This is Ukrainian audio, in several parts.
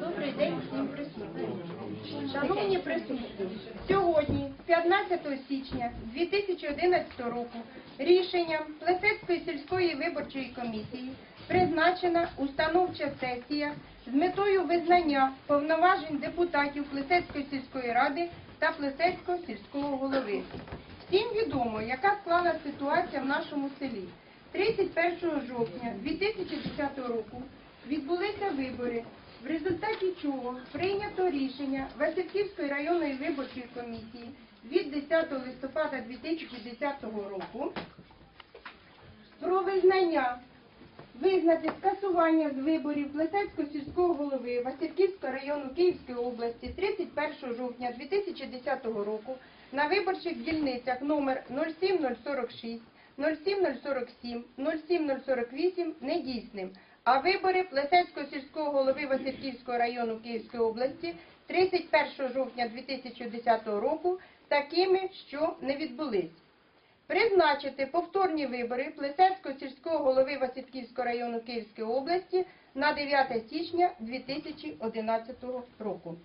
Добрий день всім присутнім. Шановні присутні, сьогодні, 15 січня 2011 року, рішенням Плесецької сільської виборчої комісії призначена установча сесія з метою визнання повноважень депутатів Плесецької сільської ради та Плесецького сільського голови. Всім відомо, яка склала ситуація в нашому селі. 31 жовтня 2010 року відбулися вибори, в результаті чого прийнято рішення Васильківської районної виборчої комісії від 10 листопада 2010 року про визнання визнати скасування з виборів Плесецького сільського голови Васильківського району Київської області 31 жовтня 2010 року на виборчих дільницях номер 07046, 07047, 07048 недійсним, а вибори Плесецького сільського голови Васильківського району Київської області 31 жовтня 2010 року такими, що не відбулись. Призначити повторні вибори Плесецького сільського голови Васильківського району Київської області на 9 січня 2011 року.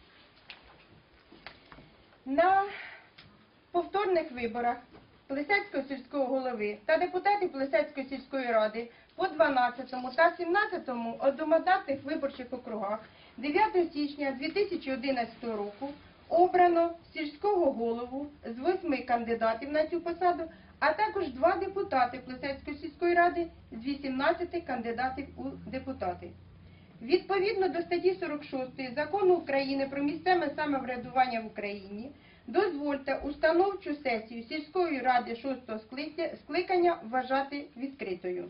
На повторних виборах Плесецького сільського голови та депутатів Плесецької сільської ради по 12 та 17 одномандатних виборчих округах 9 січня 2011 року обрано сільського голову з восьми кандидатів на цю посаду, а також два депутати Плесецької сільської ради з 18 кандидатів у депутати. Відповідно до статті 46 Закону України про місцеве самоврядування в Україні, дозвольте установчу сесію сільської ради 6 скликання вважати відкритою.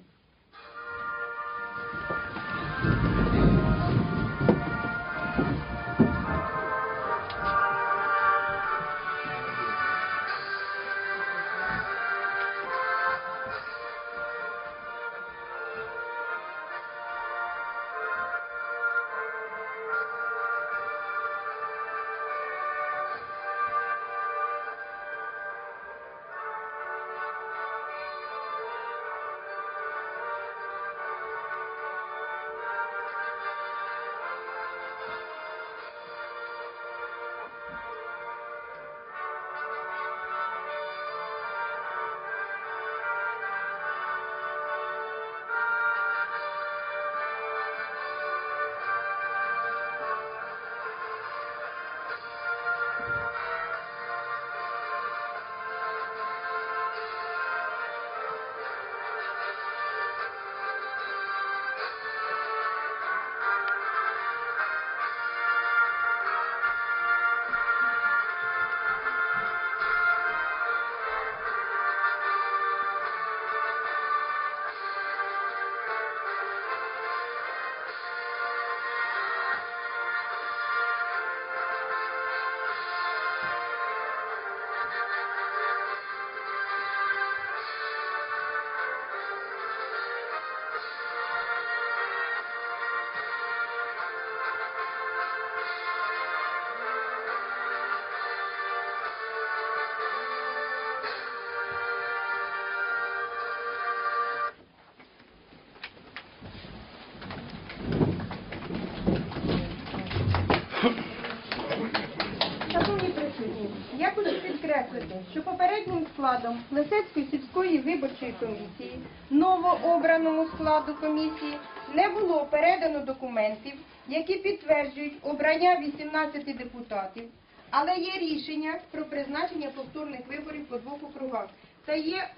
Складом Лисецької сільської виборчої комісії, новообраному складу комісії, не було передано документів, які підтверджують обрання 18 депутатів, але є рішення про призначення повторних виборів по двох округах. Та є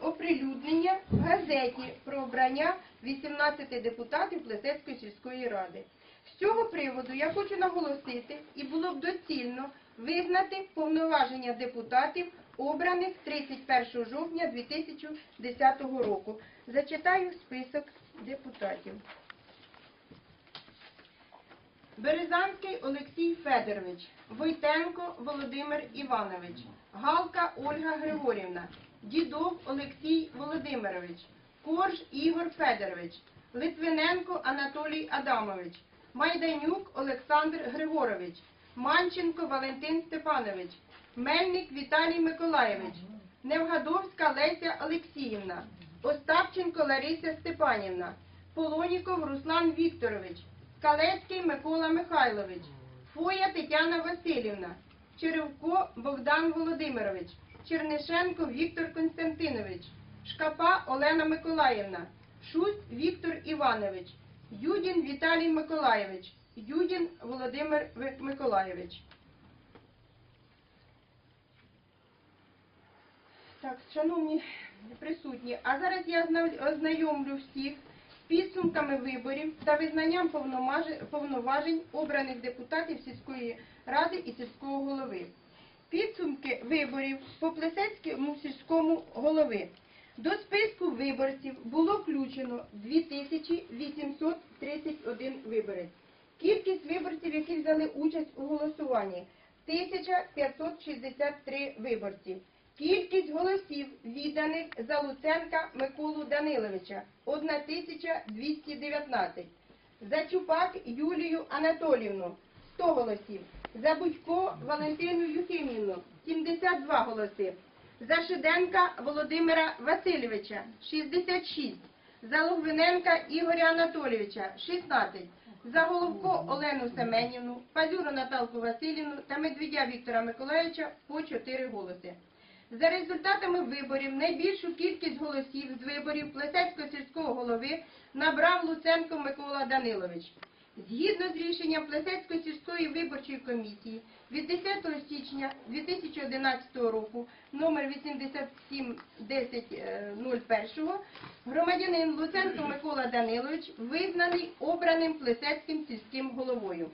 оприлюднення в газеті про обрання 18 депутатів Плесецької сільської ради. З цього приводу я хочу наголосити, і було б доцільно визнати повноваження депутатів, обраних 31 жовтня 2010 року. Зачитаю список депутатів. Березанський Олексій Федорович, Войтенко Володимир Іванович, Галка Ольга Григорівна, Дідов Олексій Володимирович, Корж Ігор Федорович, Литвиненко Анатолій Адамович, Майданюк Олександр Григорович, Манченко Валентин Степанович, Мельник Віталій Миколаєвич, Невгадовська Леся Олексіївна, Остапченко Лариса Степанівна, Полоніков Руслан Вікторович, Скалецький Микола Михайлович, Фоя Тетяна Васильівна, Черевко Богдан Володимирович, Чернишенко Віктор Константинович, Шкапа Олена Миколаївна, Шусть Віктор Іванович, Юдін Віталій Миколаєвич, Юдін Володимир Миколаєвич. Так, шановні присутні, а зараз я ознайомлю всіх з підсумками виборів та визнанням повноважень обраних депутатів сільської ради і сільського голови. Підсумки виборів по Плесецькому сільському голови. До списку виборців було включено 2831 виборець. Кількість виборців, які взяли участь у голосуванні 1563 виборці. Кількість голосів відданих за Луценка Миколу Даниловича 1219. За Чупак Юлію Анатолівну 100 голосів. За Будько Валентину Юхимівну 72 голоси. За Шиденка Володимира Васильовича 66. За Логвиненка Ігоря Анатолійовича 16. За Головко Олену Семенівну, Пазюру Наталку Васильівну та Медведя Віктора Миколаївича по 4 голоси. За результатами виборів найбільшу кількість голосів з виборів Плесецького сільського голови набрав Луценко Микола Данилович. Згідно з рішенням Плесецької сільської виборчої комісії від 10 січня 2011 року номер 871001 громадянин Луценко Микола Данилович визнаний обраним Плесецьким сільським головою.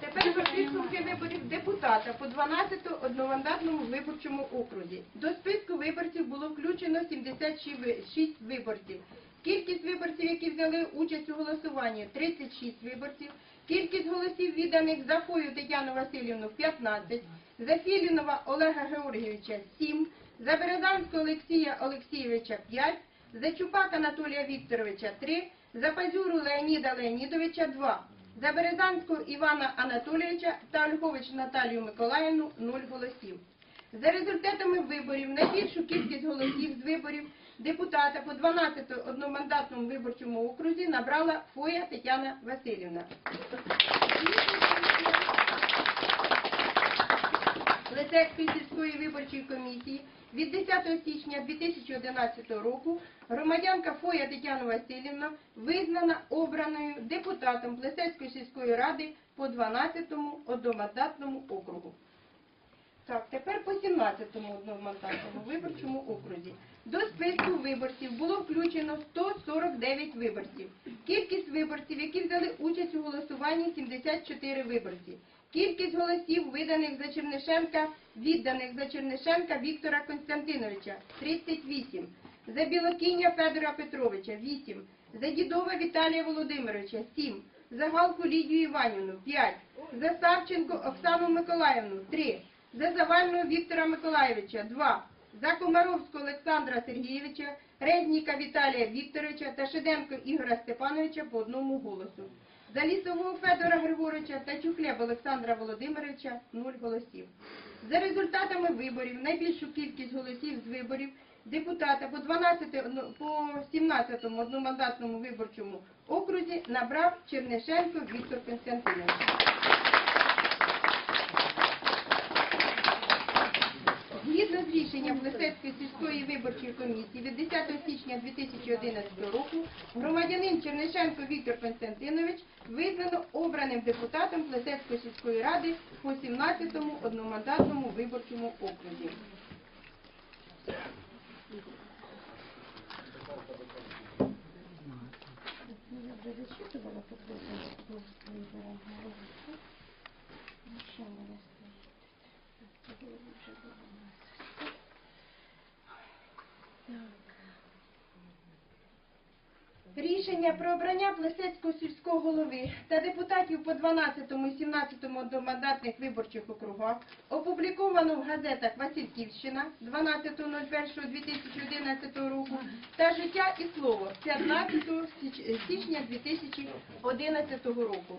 Тепер про підсумки виборів депутата по 12-му одномандатному виборчому окрузі. До списку виборців було включено 76 виборців. Кількість виборців, які взяли участь у голосуванні 36 виборців. Кількість голосів відданих за Фою Тетяну Васильівну 15, за Філінова Олега Георгійовича 7, за Березанського Олексія Олексійовича 5, за Чупак Анатолія Вікторовича 3, за Пазюру Леоніда Леонідовича 2. За Березанського Івана Анатолійовича та Ольгович Наталію Миколаївну 0 голосів. За результатами виборів найбільшу кількість голосів з виборів депутата по 12 одномандатному виборчому окрузі набрала Фоя Тетяна Васильівна. Лисецької сільської виборчої комісії від 10 січня 2011 року громадянка Фоя Тетяна Васильівна визнана обраною депутатом Плесецької сільської ради по 12-му одномандатному округу. Так, тепер по 17-му одномандатному виборчому окрузі. До списку виборців було включено 149 виборців. Кількість виборців, які взяли участь у голосуванні 74 виборці. Кількість голосів, виданих за Чернишенка, відданих за Чернишенка Віктора Константиновича 38. За Білокіння Федора Петровича 8. За Дідова Віталія Володимировича 7. За Галку Лідію Іванівну 5. За Савченко Оксану Миколаївну 3. За Завального Віктора Миколаєвича 2. За Комаровського Олександра Сергійовича, Резніка Віталія Вікторовича та Шеденко Ігора Степановича по одному голосу. За Лісового Федора Григоровича та Чухлєб Олександра Володимировича 0 голосів. За результатами виборів найбільшу кількість голосів з виборів депутата по 12 одно- по 17 одномандатному виборчому окрузі набрав Чернишенко Віктор Константинович. Згідно з сільської виборчої комісії від 10 січня 2011 року громадянин Чернишенко Віктор Константинович визнано обраним депутатом Плесецької сільської ради по 17-му одномандатному виборчому окрузі. Я вже зачитувала по виборам голови. Що в мене стоїть? Рішення про обрання Плесецького сільського голови та депутатів по 12 і 17 одномандатних виборчих округах опубліковано в газетах Васильківщина 12.01.2011 року та Життя і слово 15 січня 2011 року.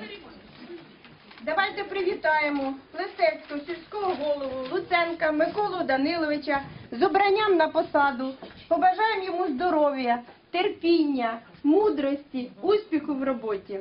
далі. Давайте привітаємо Лисецького сільського голову Луценка Миколу Даниловича з обранням на посаду. Побажаємо йому здоров'я, терпіння, мудрості, успіху в роботі.